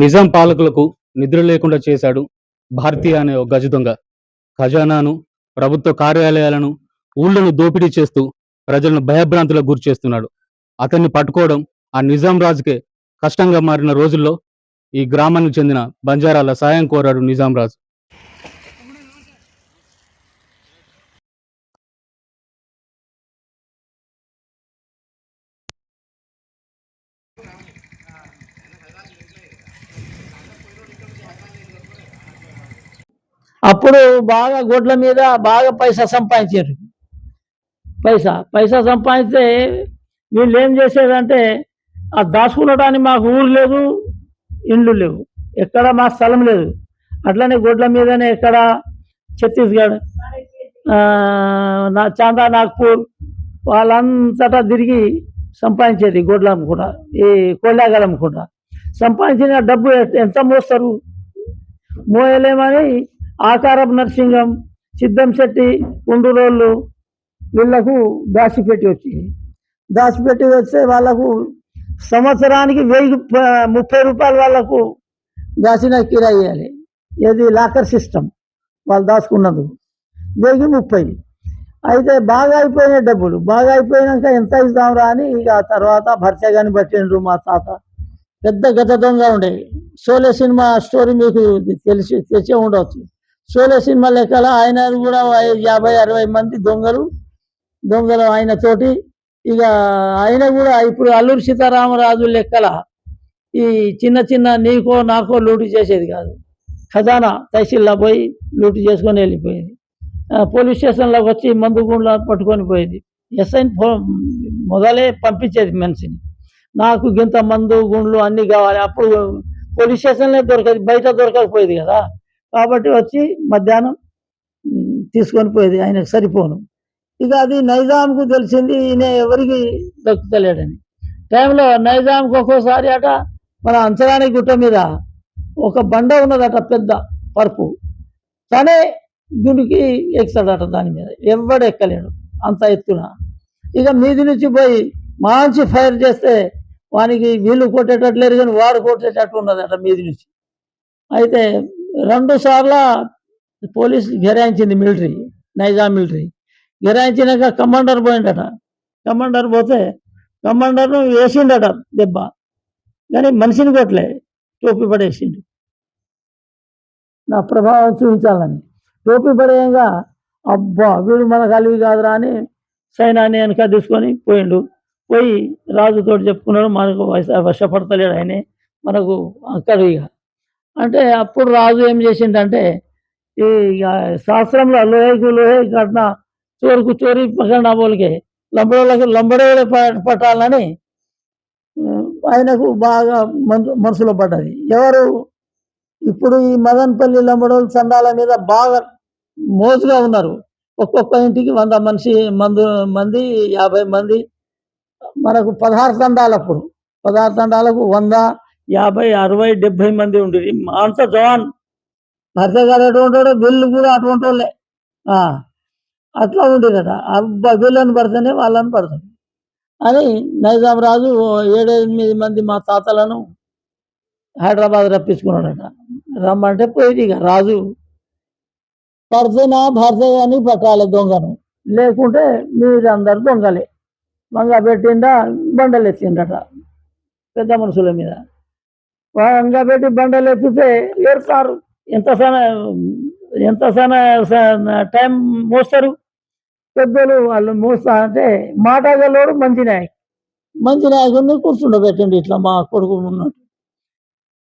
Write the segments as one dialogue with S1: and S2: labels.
S1: నిజాం పాలకులకు నిద్ర లేకుండా చేశాడు భారతీయ అనే ఒక గజ దొంగ. ఖజానాను ప్రభుత్వ కార్యాలయాలను ఊళ్ళను దోపిడీ చేస్తూ ప్రజలను భయభ్రాంతులకు గురి చేస్తున్నాడు. అతన్ని పట్టుకోవడం ఆ నిజాం రాజుకే కష్టంగా మారిన రోజుల్లో ఈ గ్రామానికి చెందిన బంజారాల సాయం కోరాడు నిజాం రాజు.
S2: అప్పుడు బాగా గొడ్ల మీద బాగా పైసా సంపాదించారు. పైసా పైసా సంపాదిస్తే వీళ్ళు ఏం చేసేదంటే ఆ దాచుకునడానికి మాకు ఊరు లేదు ఇండ్లు లేవు. ఎక్కడ మా స్థలం లేదు. అట్లనే గొడ్ల మీదనే ఎక్కడ ఛత్తీస్గఢ్ నా చాందా నాగ్పూర్ వాళ్ళంతటా తిరిగి సంపాదించేది గొడ్ల అమ్ముకుంటా ఈ కోళ్ళాగలు అమ్ముకుంటా సంపాదించిన డబ్బు ఎంత మోస్తారు? మోయలేమని ఆకారపు నరసింహం సిద్ధం శెట్టి కుండురోళ్ళు వీళ్ళకు దాచిపెట్టి వచ్చింది. దాచిపెట్టి వస్తే వాళ్ళకు సంవత్సరానికి వెయ్యి ముప్పై రూపాయలు వాళ్ళకు దాచిన కిరాయి ఇవ్వాలి ఏది? లాకర్ సిస్టమ్ వాళ్ళు దాచుకున్నందుకు వెయ్యి ముప్పై. అయితే బాగా అయిపోయినాయి డబ్బులు. బాగా అయిపోయినాక ఎంత ఇద్దాంరా అని ఇక తర్వాత భర్తగాని పట్టిండ్రు మా తాత. పెద్ద గత దొంగ ఉండేవి షోలే సినిమా స్టోరీ మీకు తెలిసి తెచ్చే ఉండవచ్చు. షోలే సినిమా లెక్కల ఆయన కూడా యాభై అరవై మంది దొంగలు దొంగలు ఆయన తోటి. ఇక ఆయన కూడా ఇప్పుడు అల్లూరి సీతారామరాజు లెక్కల ఈ చిన్న చిన్న నీకో నాకో లూటు చేసేది కాదు. ఖజానా తహసీల్లో పోయి లూటు చేసుకొని వెళ్ళిపోయేది. పోలీస్ స్టేషన్లోకి వచ్చి మందు గుండ్ల పట్టుకొని పోయేది. ఎస్ఐని ఫో- మొదలే పంపించేది మనిషిని. నాకు గింత మందు గుండ్లు అన్నీ కావాలి. అప్పుడు పోలీస్ స్టేషన్లో దొరకదు బయట దొరకకపోయేది కదా. కాబట్టి వచ్చి మధ్యాహ్నం తీసుకొని పోయేది. ఆయనకు సరిపోను. ఇక అది నైజాంకు తెలిసింది ఈయన ఎవరికి దక్కుతలేడని. టైంలో నైజాంకు ఒక్కోసారి అట మన అంచనాని గుట్ట మీద ఒక బండ ఉన్నదట పెద్ద పరుపు. తనే గుడికి ఎక్కుతాడట దాని మీద. ఎవడు ఎక్కలేడు అంత ఎత్తున. ఇక మీది నుంచి పోయి మంచి ఫైర్ చేస్తే వానికి వీళ్ళు కొట్టేటట్టు లేరు కానీ వాడు కొట్టేటట్టు ఉన్నదట మీది నుంచి. అయితే రెండు సార్ల పోలీస్ గిరాయించింది మిలిటరీ నైజాం మిలిటరీ. గిరాయించినాక కమాండర్ పోయిండట. కమాండర్ పోతే కమాండర్ను వేసిండట దెబ్బ. కానీ మనిషిని కొట్టలే టోపీ పడేసిండు. నా ప్రభావం చూపించాలని. టోపీ పడేయంగా అబ్బా వీడు మన కలివి కాదురా అని సైనాన్ని వెనక తీసుకొని పోయిండు. పోయి రాజుతో చెప్పుకున్నాడు మనకు వర్షపడతలేడు వశపడతలేడు ఆయనే మనకు అక్కడ ఇక. అంటే అప్పుడు రాజు ఏం చేసిండంటే ఈ ఇక శాస్త్రంలో లోహకు లోహే కట్న చోరుకు చోరీ పకడ్నా బోల్కే లంబడోళ్ళకి లంబడే పట్టాలని ఆయనకు బాగా మనసులో పడ్డది. ఎవరు? ఇప్పుడు ఈ మదన్పల్లి లంబడోళ్ళు చందాల మీద బాగా మోజుగా ఉన్నారు. ఒక్కొక్క ఇంటికి వంద మనిషి మందు మంది యాభై మంది మనకు పదహారు తండాలప్పుడు పదహారు తండాలకు వంద యాభై అరవై డెబ్బై మంది ఉండేది. అంత జవాన్. భర్త గారు ఎటువంటి వీళ్ళు కూడా అటువంటి వాళ్ళే అట్లా ఉండేదట. వీళ్ళని పడితేనే వాళ్ళని పడతాడు అని నైజాం రాజు ఏడెనిమిది మంది మా తాతలను హైదరాబాద్ రప్పించుకున్నాడట. రమ్మంటే పోయింది ఇక రాజు. పడితేనా భర్త కానీ పట్టాలి దొంగను. లేకుంటే మీరందరు దొంగలే. వంగ పెట్టిండా బండలు ఎత్తిండట పెద్ద మనుషుల మీద. వంగ పెట్టి బండలు ఎత్తితే ఏరుతారు ఎంత సన ఎంత సన టైం మోస్తారు? పెద్దలు వాళ్ళు మోస్తా అంటే మాటగలోడు మంచి నాయకు మంచి నాయకుడిని కూర్చుండబెట్టండి ఇట్లా మా కొడుకు ఉన్నట్టు.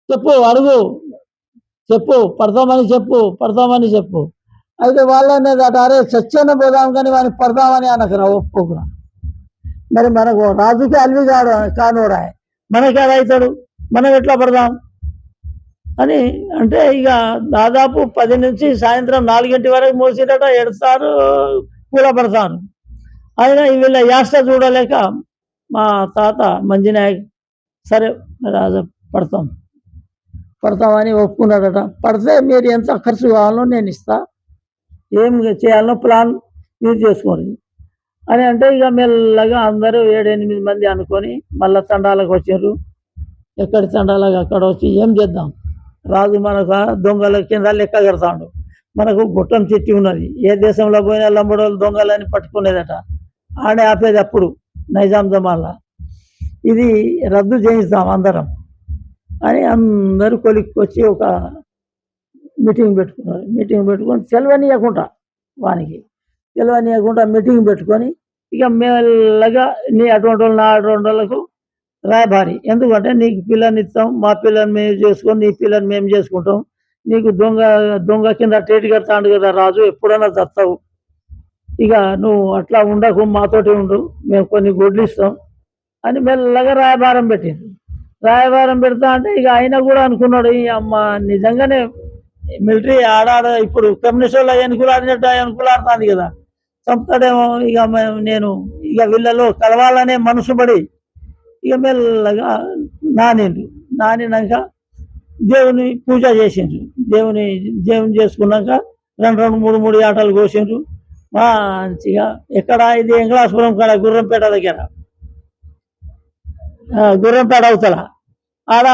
S2: చెప్పు అడుగు. చెప్పు పడతామని చెప్పు పడతామని చెప్పు. అయితే వాళ్ళు అనేది అట అరే చచ్చిన పోదాం కానీ వాడిని పడదామని అనకరా ఒప్పుకోకురా. మరి మనకు రాజుకి అల్వి కాడు కానోడా మనకి అవుతాడు మనం ఎట్లా పడదాం? అని అంటే ఇక దాదాపు పది నుంచి సాయంత్రం నాలుగింటి వరకు మోసిరట ఎడతారు కూల పడతారు అయినా వీళ్ళ యాస్ట చూడలేక మా తాత మంజినాయక్ సరే రాజా పడతాం. పడతామని ఒప్పుకున్నాడట. పడితే మీరు ఎంత ఖర్చు కావాలో నేను ఇస్తా. ఏం చేయాలనో ప్లాన్ మీరు చేసుకోండి. అని అంటే ఇక మెల్లగా అందరూ ఏడెనిమిది మంది అనుకొని మళ్ళా తండాలకు వచ్చారు. ఎక్కడ తండాలకు అక్కడ వచ్చి ఏం చేద్దాం? రాజు మనకు దొంగల కింద లెక్క కడతాడు. మనకు గుట్టం తిట్టి ఉన్నది. ఏ దేశంలో పోయినా లంబడోళ్ళు దొంగలని పట్టుకునేదట. ఆడే ఆపేది అప్పుడు నైజాం జమాన్లా ఇది రద్దు చేయిస్తాం అందరం అని అందరూ కొలిక్కొచ్చి ఒక మీటింగ్ పెట్టుకున్నారు. మీటింగ్ పెట్టుకొని సెలవనియకుండా వానికి. సెలవనియకుండా మీటింగ్ పెట్టుకొని ఇక మెల్లగా నీ అటువంటి వాళ్ళు నా అటువంటి వాళ్ళకు రాయబారి ఎందుకంటే నీకు పిల్లని ఇస్తాం మా పిల్లని మేము చేసుకొని నీ పిల్లని మేము చేసుకుంటాం. నీకు దొంగ దొంగ కింద టేటి కడతాడు కదా రాజు ఎప్పుడైనా చస్తావు. ఇక నువ్వు అట్లా ఉండకు మాతోటి ఉండు మేము కొన్ని గొడ్లు ఇస్తాం అని మెల్లగా రాయబారం పెట్టింది. రాయబారం పెడతా అంటే ఇక ఆయన కూడా అనుకున్నాడు ఈ అమ్మ నిజంగానే మిలిటరీ ఆడాడ ఇప్పుడు కమ్యూనిస్ట్ వాళ్ళు అనుకులాడినట్టు అనుకులాడుతుంది కదా. చంపుతాడేమో ఇక నేను ఇక వీళ్ళలో కలవాలనే మనసు పడి ఇక మెల్లగా నానిండు నానినాక దేవుని పూజ చేసిండ్రు. దేవుని దేవుని చేసుకున్నాక రెండు రెండు మూడు మూడు ఆటలు కోసిండ్రు. మంచిగా ఎక్కడ ఇది వెంకటాపురం కాడ? గుర్రంపేట దగ్గర. ఆ, గుర్రంపేట అవతల. ఆడ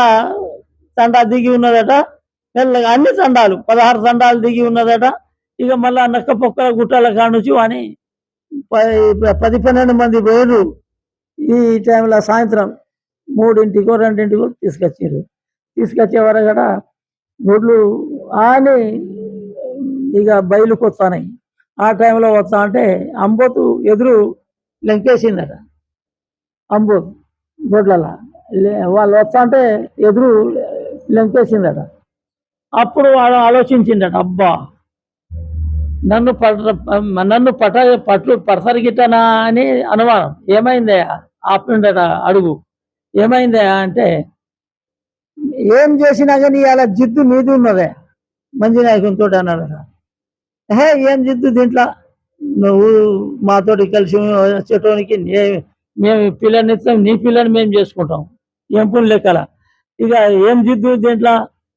S2: తండా దిగి ఉన్నదట. మెల్లగా అన్ని తండాలు పదహారు తండాలు దిగి ఉన్నదట. ఇక మళ్ళా నక్క పొక్కల గుట్టల కానుంచి అని పది పన్నెండు మంది పోయారు ఈ టైంలో సాయంత్రం మూడింటికో రెండింటికో తీసుకొచ్చారు. తీసుకొచ్చేవారు కూడా గుడ్లు అని ఇక బయలుకు వస్తాయి ఆ టైంలో వస్తా అంటే అంబోతు ఎదురు లెంకేసిందట. అంబోతు గొడ్లలా వాళ్ళు వస్తా అంటే ఎదురు లెంకేసిందట. అప్పుడు వాడు ఆలోచించిందట అబ్బా! నన్ను పట నన్ను పట పట్లు పడసరిగిట్టనా అని అనుమానం. ఏమైందయ్యా? ఆపిండట అడుగు. ఏమైందా అంటే ఏం చేసినా కానీ అలా జిద్దు మీది ఉన్నదే. మంచి నాయకునితో అన్నాడు. హే ఏం జిద్దు దీంట్లో? నువ్వు మాతోటి కలిసి వచ్చేటోనికి మేము పిల్లని ఇస్తాం నీ పిల్లని మేము చేసుకుంటాం. ఎంపులు లెక్కల ఇక ఏం జిద్దు దీంట్లో?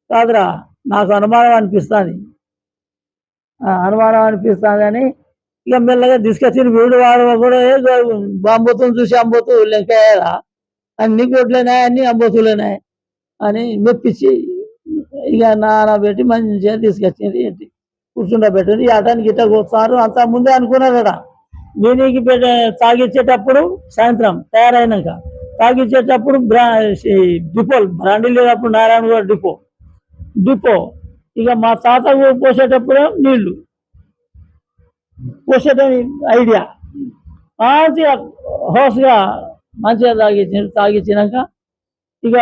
S2: కాదురా నాకు అనుమానం అనిపిస్తుంది. అనుమానం అనిపిస్తుంది అని ఇక మెల్లగా తీసుకొచ్చిన వీడు వాడు కూడా బాంబోతుని చూసి అంబోతు లెక్కయ్యారా అన్ని గొడ్లేనాయి అన్ని అంబోతులేనాయి అని మెప్పించి ఇక నానబెట్టి మంచిగా తీసుకొచ్చింది ఏంటి? కూర్చుండబెట్టింది ఆటానికి ఇట్ట కూర్చున్నారు అంత ముందే అనుకున్నారట వీనికి పెట్టే తాగిచ్చేటప్పుడు సాయంత్రం తయారైనాక తాగిచ్చేటప్పుడు బ్రా డిపో బ్రాండీ లేనప్పుడు నారాయణ గారు డిపో. డిపో. ఇక మా తాత పోసేటప్పుడు నీళ్ళు. వచ్చేదని ఐడియా. మంచిగా హోస్గా మంచిగా తాగించారు తాగించినాక ఇక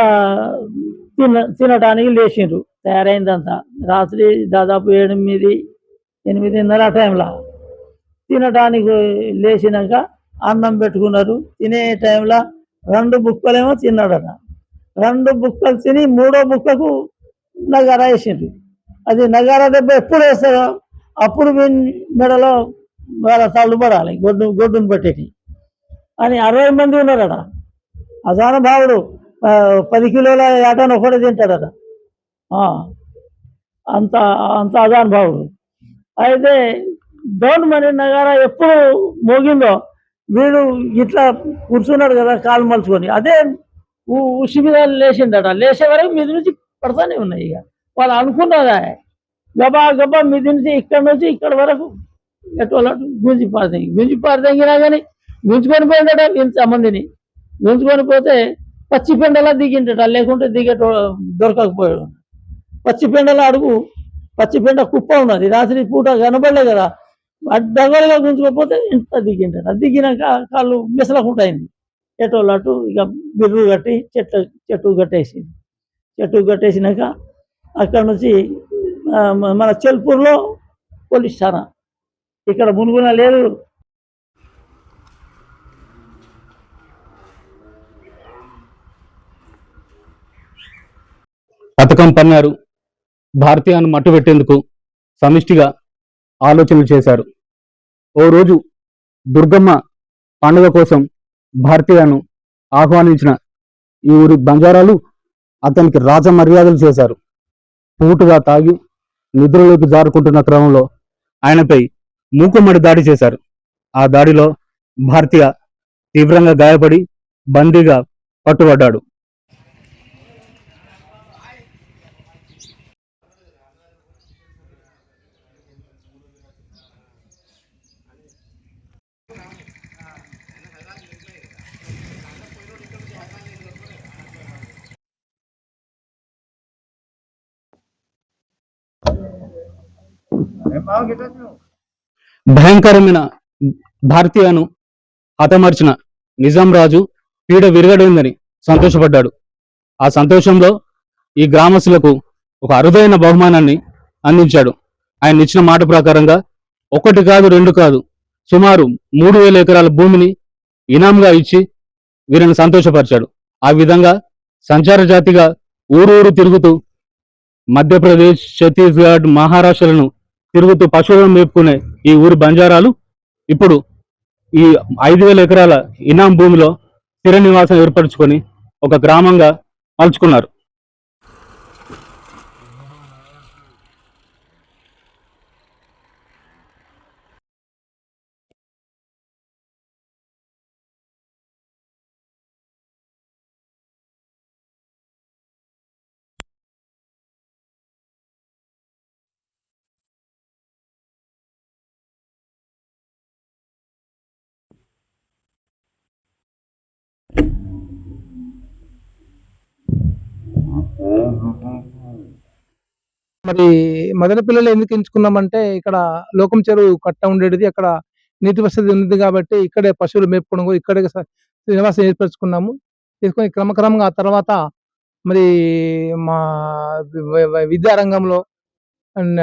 S2: తిన తినటానికి లేచిండ్రు. తయారైందంతా. రాత్రి దాదాపు ఎనిమిది ఎనిమిదిన్నర టైంలో. తినటానికి లేచినాక అన్నం పెట్టుకున్నారు. తినే టైంలో రెండు బుక్కలేమో తిన్నాడట. రెండు బుక్కలు తిని మూడో బుక్కకు నగారా వేసిండ్రు. అది నగారా దెబ్బ ఎప్పుడు వేస్తారో అప్పుడు వీని మెడలో వాళ్ళ తల్లు పడాలి గొడ్డు గొడ్డును పట్టేటి అని అరవై మంది ఉన్నారట. అదాన భావుడు పది కిలోల ఏటాను ఒకటే తింటాడట. ఆ, అంత అంత అదాన భావుడు. అయితే గవర్నమెంట్ నగార ఎప్పుడు మోగిందో వీడు ఇట్లా కూర్చున్నాడు కదా కాలు మలుచుకొని. అదే ఉసి మీద లేచిండట. లేచే వరకు మీద నుంచి పడతానే ఉన్నాయి ఇక. వాళ్ళు అనుకున్నదా గబా గబా మీద నుంచి ఇక్కడ నుంచి ఇక్కడ వరకు. ఎటువంటి గుంజి పారదెంగి గుంజి పారదెంగినా కానీ గుంజుకొని పోయిందట ఇంతమందిని గుంజుకొని పోతే పచ్చి పెండలా దిగిండట లేకుంటే దిగేటో దొరకకపోయాడు పచ్చి పెండల అడుగు పచ్చి పెండ కుప్ప ఉన్నది. రాత్రి పూట కనబడలే కదా. అడ్డగలుగా గుంజుకోపోతే ఇంత దిగిండట. దిగినాక కాళ్ళు మిసలకుంటాయింది ఎటోళ్ళు అటు ఇక బిర్రు కట్టి చెట్టు చెట్టు కట్టేసింది. చెట్టు కట్టేసినాక అక్కడ నుంచి మన చెల్పూర్లో పోలీస్ ఠాణా ఇక్కడ మునుగున లేదు
S1: పథకం పన్నారు. భారతీయాన్ని మట్టుబెట్టేందుకు సమిష్టిగా ఆలోచనలు చేశారు. ఓ రోజు దుర్గమ్మ పండుగ కోసం భారతీయాను ఆహ్వానించిన ఈ ఊరి బంజారాలు అతనికి రాజ మర్యాదలు చేశారు. పూటుగా తాగి నిద్రలోకి జారుకుంటున్న క్రమంలో ఆయనపై మూకుమ్మడి దాడి చేశారు. ఆ దాడిలో భారతీయ తీవ్రంగా గాయపడి బందీగా పట్టుబడ్డాడు. భయంకరమైన భారతీయను హతమార్చిన నిజాం రాజు పీడ విరగడైందని సంతోషపడ్డాడు. ఆ సంతోషంలో ఈ గ్రామస్తులకు ఒక అరుదైన బహుమానాన్ని అందించాడు. ఆయన ఇచ్చిన మాట ప్రకారంగా ఒకటి కాదు రెండు కాదు సుమారు మూడు వేల ఎకరాల భూమిని ఇనాంగా ఇచ్చి వీరిని సంతోషపరిచాడు. ఆ విధంగా సంచార జాతిగా ఊరూరు తిరుగుతూ మధ్యప్రదేశ్ ఛత్తీస్గఢ్ మహారాష్ట్రలను తిరుగుతూ పశువులను మేపుకునే ఈ ఊరి బంజారాలు ఇప్పుడు ఈ ఐదు వేల ఎకరాల ఇనాం భూమిలో స్థిర నివాసం ఏర్పరచుకొని ఒక గ్రామంగా మలుచుకున్నారు.
S3: మరి మదనపల్లిలో ఎందుకు ఎంచుకున్నామంటే ఇక్కడ లోకం చెరువు కట్ట ఉండేది అక్కడ నీటి వసతి ఉంది కాబట్టి ఇక్కడే పశువులు మేపుకోవడం ఇక్కడే నివాసం ఏర్పరచుకున్నాము. తీసుకొని క్రమక్రమంగా ఆ తర్వాత మరి మా విద్యారంగంలో అండ్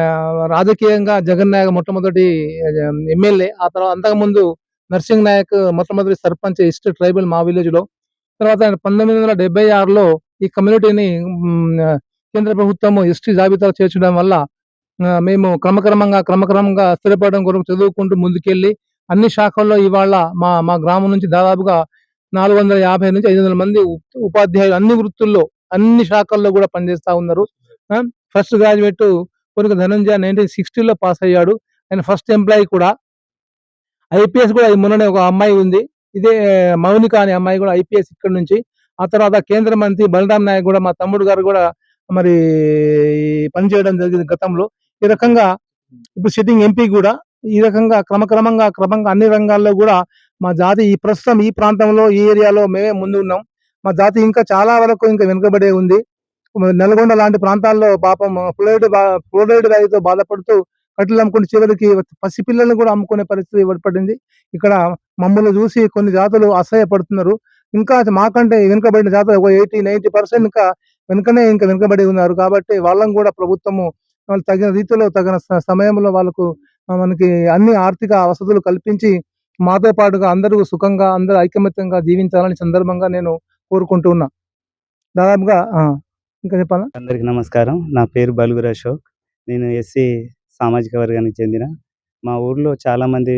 S3: రాజకీయంగా జగన్ నాయక్ మొట్టమొదటి ఎమ్మెల్యే. ఆ తర్వాత అంతకుముందు నర్సింగ్ నాయక్ మొట్టమొదటి సర్పంచ్ ఈస్ట్ ట్రైబల్ మా విలేజ్లో తర్వాత పంతొమ్మిది వందల డెబ్బై ఆరులో ఈ కమ్యూనిటీని కేంద్ర ప్రభుత్వం ఎస్టీ జాబితా చేర్చడం వల్ల మేము క్రమక్రమంగా క్రమక్రమంగా స్థిరపడడం కొరకు చదువుకుంటూ ముందుకెళ్ళి అన్ని శాఖల్లో ఇవాళ మా మా గ్రామం నుంచి దాదాపుగా నాలుగు వందల యాభై నుంచి ఐదు వందల మంది ఉపాధ్యాయులు అన్ని వృత్తుల్లో అన్ని శాఖల్లో కూడా పనిచేస్తూ ఉన్నారు. ఫస్ట్ గ్రాడ్యుయేట్ కొనుక ధనంజయ నైన్టీన్ సిక్స్టీలో పాస్ అయ్యాడు. ఆయన ఫస్ట్ ఎంప్లాయీ కూడా. ఐపీఎస్ కూడా మొన్ననే ఒక అమ్మాయి ఉంది. ఇదే మౌనిక అనే అమ్మాయి కూడా ఐపీఎస్ ఇక్కడ నుంచి. ఆ తర్వాత కేంద్ర మంత్రి బలరాం నాయక్ కూడా మా తమ్ముడు గారు కూడా మరి పనిచేయడం జరిగింది గతంలో. ఈ రకంగా ఇప్పుడు సిట్టింగ్ ఎంపీ కూడా ఈ రకంగా క్రమక్రమంగా క్రమంగా అన్ని రంగాల్లో కూడా మా జాతి ఈ ప్రస్తుతం ఈ ప్రాంతంలో ఈ ఏరియాలో మేమే ముందు ఉన్నాం మా జాతి ఇంకా చాలా వరకు ఇంకా వెనుకబడే ఉంది. నల్గొండ లాంటి ప్రాంతాల్లో పాపం ఫ్లోరైడ్ ఫ్లోరైడ్ వ్యాధితో బాధపడుతూ కట్టెలు అమ్ముకుని చివరికి పసిపిల్లల్ని కూడా అమ్ముకునే పరిస్థితి ఏర్పడింది. ఇక్కడ మమ్మల్ని చూసి కొన్ని జాతులు అసహ్యపడుతున్నారు. ఇంకా మాకంటే వెనుకబడిన జాతులు ఒక ఎయిటీ నైన్టీ పర్సెంట్ ఇంకా వెనుకనే ఇంకా వెనుకబడి ఉన్నారు కాబట్టి వాళ్ళని కూడా ప్రభుత్వము వాళ్ళు తగిన రీతిలో తగిన స- సమయంలో వాళ్ళకు మనకి అన్ని ఆర్థిక వసతులు కల్పించి మాతో పాటుగా అందరూ సుఖంగా అందరూ ఐకమత్యంగా జీవించాలని సందర్భంగా నేను కోరుకుంటూ ఉన్నా. దాదాపుగా ఇంకా చెప్పాలా?
S4: అందరికి నమస్కారం. నా పేరు బలుగురు అశోక్ నేను ఎస్సీ సామాజిక వర్గానికి చెందిన. మా ఊర్లో చాలామంది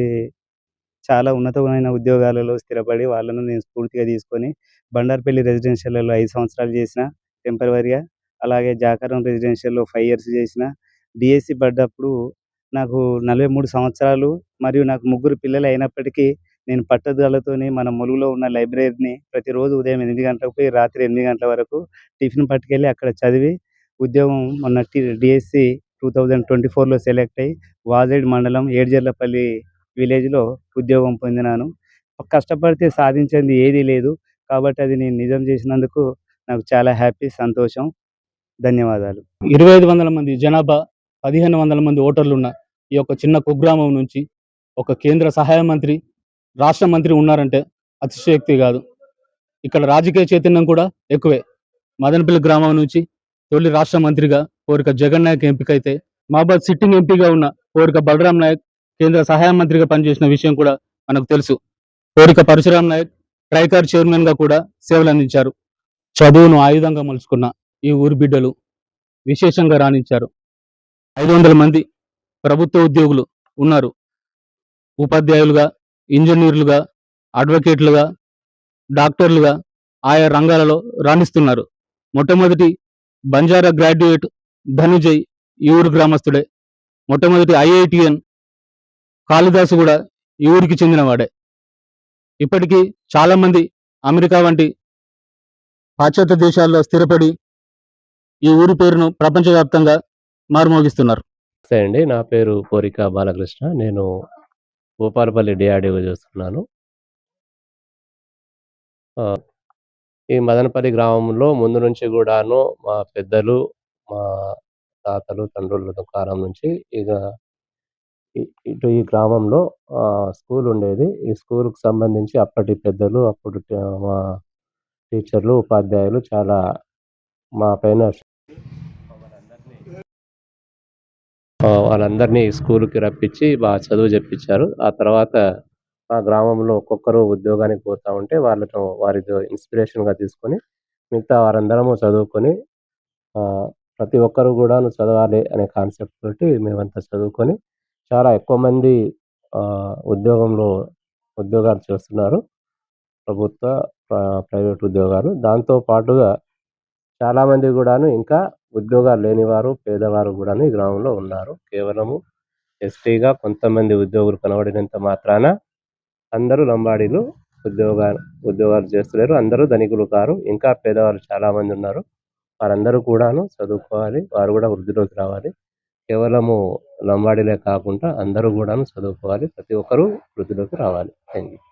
S4: చాలా ఉన్నతమైన ఉద్యోగాలలో స్థిరపడి వాళ్ళను నేను స్ఫూర్తిగా తీసుకొని బండార్పల్లి రెసిడెన్షియల్లో ఐదు సంవత్సరాలు చేసిన టెంపరీగా అలాగే జాకారం రెసిడెన్షియల్లో ఫైవ్ ఇయర్స్ చేసిన డిఎస్సి పడ్డప్పుడు నాకు నలభై మూడు సంవత్సరాలు మరియు నాకు ముగ్గురు పిల్లలు అయినప్పటికీ నేను పట్టుదలతోని మన ములుగులో ఉన్న లైబ్రరీని ప్రతిరోజు ఉదయం ఎనిమిది గంటలకు పోయి రాత్రి ఎనిమిది గంటల వరకు టిఫిన్ పట్టుకెళ్ళి అక్కడ చదివి ఉద్యోగం మొన్న డిఎస్సి టూ థౌజండ్ ట్వంటీ ఫోర్లో సెలెక్ట్ అయ్యి వాజేడ్ మండలం ఏడ్జర్లపల్లి విలేజ్లో ఉద్యోగం పొందినాను. కష్టపడితే సాధించింది ఏదీ లేదు కాబట్టి అది నేను నిజం చేసినందుకు నాకు చాలా హ్యాపీ సంతోషం. ధన్యవాదాలు.
S1: ఇరవై ఐదు వందల మంది జనాభా పదిహేను వందల మంది ఓటర్లు ఉన్న ఈ యొక్క చిన్న కుగ్రామం నుంచి ఒక కేంద్ర సహాయ మంత్రి రాష్ట్ర మంత్రి ఉన్నారంటే అతిశయోక్తి కాదు. ఇక్కడ రాజకీయ చైతన్యం కూడా ఎక్కువే. మదనపల్లి గ్రామం నుంచి తొలి రాష్ట్ర మంత్రిగా కోరిక జగన్ నాయక్ ఎంపికైతే మహాబాద్ సిట్టింగ్ ఎంపీగా ఉన్న కోరిక బలరాం నాయక్ కేంద్ర సహాయ మంత్రిగా పనిచేసిన విషయం కూడా మనకు తెలుసు. కోరిక పరశురాం నాయక్ ట్రైకార్ చైర్మన్గా కూడా సేవలు అందించారు చదువును ఆయుధంగా మలుచుకున్న ఈ ఊరి బిడ్డలు విశేషంగా రాణించారు. ఐదు వందల మంది ప్రభుత్వ ఉద్యోగులు ఉన్నారు. ఉపాధ్యాయులుగా ఇంజనీర్లుగా అడ్వకేట్లుగా డాక్టర్లుగా ఆయా రంగాలలో రాణిస్తున్నారు. మొట్టమొదటి బంజారా గ్రాడ్యుయేట్ ధనుజయ్ ఈ ఊరు గ్రామస్తుడే మొట్టమొదటి ఐఐటిఎన్ కాళిదాసు కూడా ఈ ఊరికి చెందినవాడే. ఇప్పటికీ చాలామంది అమెరికా వంటి పాశ్చాత్య దేశాల్లో స్థిరపడి ఈ ఊరి పేరును ప్రపంచవ్యాప్తంగా మారుమోగిస్తున్నారు.
S5: నమస్తే అండి. నా పేరు కోరిక బాలకృష్ణ. నేను భూపాలపల్లి డిఆర్డీఓ చేస్తున్నాను. ఈ మదనపల్లి గ్రామంలో ముందు నుంచి కూడాను మా పెద్దలు మా తాతలు తండ్రుల కాలం నుంచి ఇక ఇటు ఈ గ్రామంలో స్కూల్ ఉండేది. ఈ స్కూల్కి సంబంధించి అప్పటి పెద్దలు అప్పుడు మా టీచర్లు ఉపాధ్యాయులు చాలా మా పైన వాళ్ళందరినీ స్కూల్కి రప్పించి బాగా చదువు చెప్పించారు. ఆ తర్వాత మా గ్రామంలో ఒక్కొక్కరు ఉద్యోగానికి పోతూ ఉంటే వాళ్ళతో వారితో ఇన్స్పిరేషన్గా తీసుకొని మిగతా వారందరము చదువుకొని ప్రతి ఒక్కరు కూడా చదవాలి అనే కాన్సెప్ట్ తోటి మేమంతా చదువుకొని చాలా ఎక్కువ మంది ఉద్యోగంలో ఉద్యోగాలు చేస్తున్నారు. ప్రభుత్వ ప్రైవేట్ ఉద్యోగాలు. దాంతో పాటుగా చాలామంది కూడాను ఇంకా ఉద్యోగాలు లేనివారు పేదవారు కూడాను ఈ గ్రామంలో ఉన్నారు. కేవలము ఎస్టీగా కొంతమంది ఉద్యోగులు కనబడినంత మాత్రాన అందరూ లంబాడీలు ఉద్యోగాలు ఉద్యోగాలు చేస్తలేరు. అందరూ ధనికులు కారు. ఇంకా పేదవాళ్ళు చాలామంది ఉన్నారు. వారందరూ కూడాను చదువుకోవాలి. వారు కూడా వృద్ధిలోకి రావాలి. కేవలము లంబాడీలే కాకుండా అందరూ కూడాను చదువుకోవాలి. ప్రతి ఒక్కరూ వృద్ధిలోకి రావాలి. Thank you